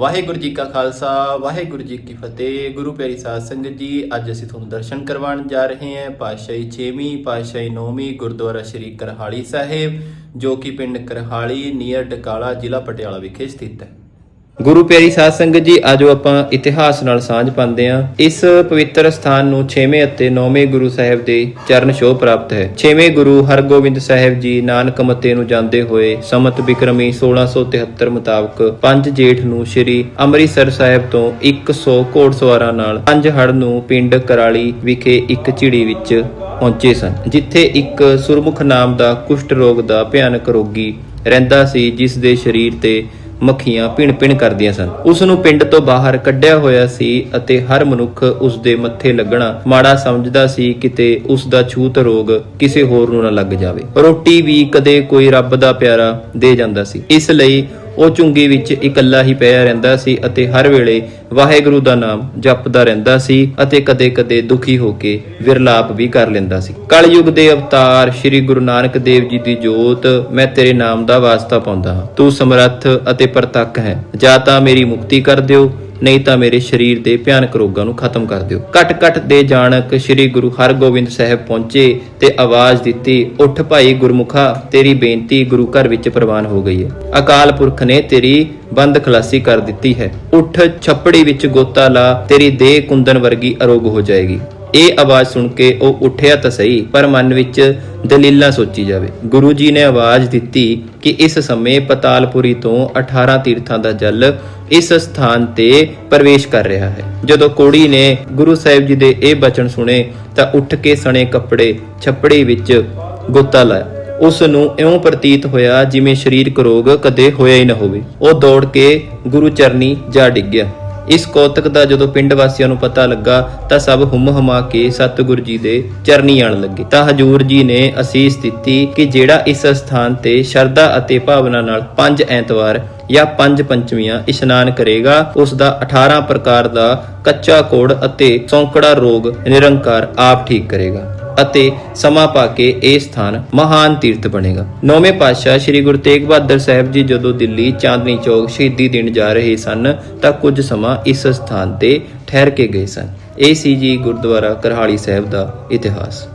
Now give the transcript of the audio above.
ਵਾਹਿਗੁਰੂ ਜੀ ਕਾ ਖਾਲਸਾ, ਵਾਹਿਗੁਰੂ ਜੀ ਕੀ ਫਤਿਹ। ਗੁਰੂ ਪਿਆਰੀ ਸਾਧ ਸੰਗਤ ਜੀ, ਅੱਜ ਅਸੀਂ ਤੁਹਾਨੂੰ ਦਰਸ਼ਨ ਕਰਵਾਉਣ ਜਾ ਰਹੇ ਹਾਂ। ਪਾਤਸ਼ਾਹੀ 6ਵੀਂ ਪਾਤਸ਼ਾਹੀ 9ਵੀਂ ਗੁਰਦੁਆਰਾ ਸ਼੍ਰੀ ਕਰਹਾਲੀ ਸਾਹਿਬ, ਜੋ ਕਿ ਪਿੰਡ ਕਰਹਾਲੀ, ਨੀਅਰ ਡਕਾਲਾ ਜ਼ਿਲ੍ਹਾ ਪਟਿਆਲਾ ਵਿਖੇ ਸਥਿਤ ਹੈ। ਗੁਰੂ ਪਿਆਰੀ ਸਾਧ ਸੰਗਤ ਜੀ, ਆਜੋ ਆਪਾਂ ਇਤਿਹਾਸ ਨਾਲ ਸਾਂਝ ਪਾਉਂਦੇ ਹਾਂ। ਇਸ ਪਵਿੱਤਰ ਸਥਾਨ ਨੂੰ 6ਵੇਂ ਅਤੇ 9ਵੇਂ ਗੁਰੂ ਸਾਹਿਬ ਦੇ ਚਰਨ ਛੋਹ ਪ੍ਰਾਪਤ ਹੈ। 6ਵੇਂ ਗੁਰੂ ਹਰਗੋਬਿੰਦ ਸਾਹਿਬ ਜੀ ਨਾਨਕ ਮੱਤੇ ਨੂੰ ਜਾਂਦੇ ਹੋਏ ਸਮਤ ਬਿਕਰਮੀ 1673 ਮੁਤਾਬਕ 5 ਜੇਠ ਨੂੰ ਸ੍ਰੀ ਅੰਮ੍ਰਿਤਸਰ ਸਾਹਿਬ ਤੋਂ 100 ਘੋੜਸਵਾਰਾਂ ਨਾਲ ਪੰਜ ਹੜ ਨੂੰ ਪਿੰਡ ਕਰਾਲੀ ਵਿਖੇ ਇੱਕ ਝਿੜੀ ਵਿੱਚ ਪਹੁੰਚੇ ਸਨ, ਜਿੱਥੇ ਇੱਕ ਸੁਰਮੁਖ ਨਾਮ ਦਾ ਕੁਸ਼ਟ ਰੋਗ ਦਾ ਭਿਆਨਕ ਰੋਗੀ ਰਹਿੰਦਾ ਸੀ, ਜਿਸ ਦੇ ਸਰੀਰ ਤੇ ਮੱਖੀਆਂ ਭਿਣ-ਭਿਣ ਕਰਦੀਆਂ ਸਨ। ਉਸ ਨੂੰ ਪਿੰਡ ਤੋਂ ਬਾਹਰ ਕੱਢਿਆ ਹੋਇਆ ਸੀ ਅਤੇ ਹਰ ਮਨੁੱਖ ਉਸ ਦੇ ਮੱਥੇ ਲੱਗਣਾ ਮਾੜਾ ਸਮਝਦਾ ਸੀ, ਕਿਤੇ ਉਸ ਦਾ ਛੂਤ ਰੋਗ ਕਿਸੇ ਹੋਰ ਨੂੰ ਨਾ ਲੱਗ ਜਾਵੇ। ਰੋਟੀ ਵੀ ਕਦੇ ਕੋਈ ਰੱਬ ਦਾ ਪਿਆਰਾ ਦੇ ਜਾਂਦਾ ਸੀ। ਇਸ ਲਈ ਉਹ ਚੁੰਗੀ ਵਿੱਚ ਇਕੱਲਾ ਹੀ ਪਿਆ ਰਹਿੰਦਾ ਸੀ ਅਤੇ ਹਰ ਵੇਲੇ ਵਾਹਿਗੁਰੂ ਦਾ ਨਾਮ ਜਪਦਾ ਰਹਿੰਦਾ ਸੀ ਅਤੇ ਕਦੇ-ਕਦੇ ਦੁਖੀ ਹੋ ਕੇ ਵਿਰਲਾਪ ਵੀ ਕਰ ਲੈਂਦਾ ਸੀ। ਕਲਯੁਗ ਦੇ ਅਵਤਾਰ ਸ੍ਰੀ ਗੁਰੂ ਨਾਨਕ ਦੇਵ ਜੀ ਦੀ ਜੋਤ, ਮੈਂ ਤੇਰੇ ਨਾਮ ਦਾ ਵਾਸਤਾ ਪਾਉਂਦਾ ਹਾਂ। ਤੂੰ ਸਮਰੱਥ ਅਤੇ ਪ੍ਰਤੱਖ ਹੈ। ਜਾਂ ਤਾਂ ਮੇਰੀ ਮੁਕਤੀ ਕਰ ਦਿਓ ਨਹੀਂ ਤਾਂ ਮੇਰੇ ਸਰੀਰ ਦੇ ਭਿਆਨਕ ਰੋਗਾਂ ਨੂੰ ਖਤਮ ਕਰ ਦਿਓ। ਘਟ ਘਟ ਦੇ ਜਾਣਕ ਸ੍ਰੀ ਗੁਰੂ ਹਰਗੋਬਿੰਦ ਸਾਹਿਬ ਪਹੁੰਚੇ ਤੇ ਆਵਾਜ਼ ਦਿੱਤੀ, ਉੱਠ ਭਾਈ ਗੁਰਮੁਖਾ, ਤੇਰੀ ਬੇਨਤੀ ਗੁਰੂ ਘਰ ਵਿੱਚ ਪ੍ਰਵਾਨ ਹੋ ਗਈ ਹੈ। ਅਕਾਲ ਪੁਰਖ ਨੇ ਤੇਰੀ ਬੰਦ ਖਲਾਸੀ ਕਰ ਦਿੱਤੀ ਹੈ। ਉੱਠ, ਛੱਪੜੀ ਵਿੱਚ ਗੋਤਾ ਲਾ, ਤੇਰੀ ਦੇਹ ਕੁੰਦਨ ਵਰਗੀ ਅਰੋਗ ਹੋ ਜਾਏਗੀ। ਇਹ ਆਵਾਜ਼ ਸੁਣ ਕੇ ਉਹ ਉੱਠਿਆ ਤਾਂ ਸਹੀ, ਪਰ ਮਨ ਵਿੱਚ ਦਲੀਲਾਂ ਸੋਚੀ ਜਾਵੇ। ਗੁਰੂ ਜੀ ਨੇ ਆਵਾਜ਼ ਦਿੱਤੀ ਕਿ ਇਸ ਸਮੇਂ ਪਤਾਲਪੁਰੀ ਤੋਂ 18 ਤੀਰਥਾਂ ਦਾ ਜਲ ਇਸ ਸਥਾਨ ਤੇ ਪ੍ਰਵੇਸ਼ ਕਰ ਰਿਹਾ ਹੈ। ਜਦੋਂ ਕੋੜੀ ਨੇ ਗੁਰੂ ਸਾਹਿਬ ਜੀ ਦੇ ਇਹ ਬਚਨ ਸੁਣੇ, ਤਾਂ ਉੱਠ ਕੇ ਸਣੇ ਕੱਪੜੇ ਛੱਪੜੇ ਵਿੱਚ ਗੋਤਾ ਲਾਇਆ। ਉਸ ਨੂੰ ਇਉਂ ਪ੍ਰਤੀਤ ਹੋਇਆ ਜਿਵੇਂ ਸਰੀਰਕ ਰੋਗ ਕਦੇ ਹੋਇਆ ਹੀ ਨਾ ਹੋਵੇ। ਉਹ ਦੌੜ ਕੇ ਗੁਰੂ ਚਰਨੀ ਜਾ ਡਿੱਗਿਆ। ਇਸ ਕੌਤਕ ਦਾ ਜਦੋਂ ਪਿੰਡ ਵਾਸੀਆਂ ਨੂੰ ਪਤਾ ਲੱਗਾ ਤਾਂ ਸਭ ਹੁੰਮ ਹਮਾ ਕੇ ਸਤਿਗੁਰੂ ਜੀ ਦੇ ਚਰਨੀ ਆਣ ਲੱਗੇ। ਤਾਂ ਹਜੂਰ ਜੀ ਨੇ ਅਸੀਸ ਦਿੱਤੀ ਕਿ ਜਿਹੜਾ ਇਸ ਸਥਾਨ ਤੇ ਸ਼ਰਧਾ ਅਤੇ ਭਾਵਨਾ ਨਾਲ ਪੰਜ ਐਤਵਾਰ ਜਾਂ ਪੰਜ ਪੰਚਮੀਆਂ ਇਸ਼ਨਾਨ ਕਰੇਗਾ, ਉਸ ਦਾ 18 ਪ੍ਰਕਾਰ ਦਾ ਕੱਚਾ ਕੋੜ ਅਤੇ ਸੌਂਕੜਾ ਰੋਗ ਨਿਰੰਕਾਰ ਆਪ ਠੀਕ ਕਰੇਗਾ। ਅਤੇ ਸਮਾਂ ਪਾ ਕੇ ਇਹ ਸਥਾਨ ਮਹਾਨ ਤੀਰਥ ਬਣੇਗਾ। ਨੌਵੇਂ ਪਾਤਸ਼ਾਹ ਸ੍ਰੀ ਗੁਰੂ ਤੇਗ ਬਹਾਦਰ ਸਾਹਿਬ ਜੀ ਜਦੋਂ ਦਿੱਲੀ ਚਾਂਦਨੀ ਚੌਕ ਸ਼ਹੀਦੀ ਦੇਣ ਜਾ ਰਹੇ ਸਨ, ਤਾਂ ਕੁਝ ਸਮਾਂ ਇਸ ਸਥਾਨ ਤੇ ਠਹਿਰ ਕੇ ਗਏ ਸਨ। ਇਹ ਸੀ ਜੀ ਗੁਰਦੁਆਰਾ ਕਰਹਾਲੀ ਸਾਹਿਬ ਦਾ ਇਤਿਹਾਸ।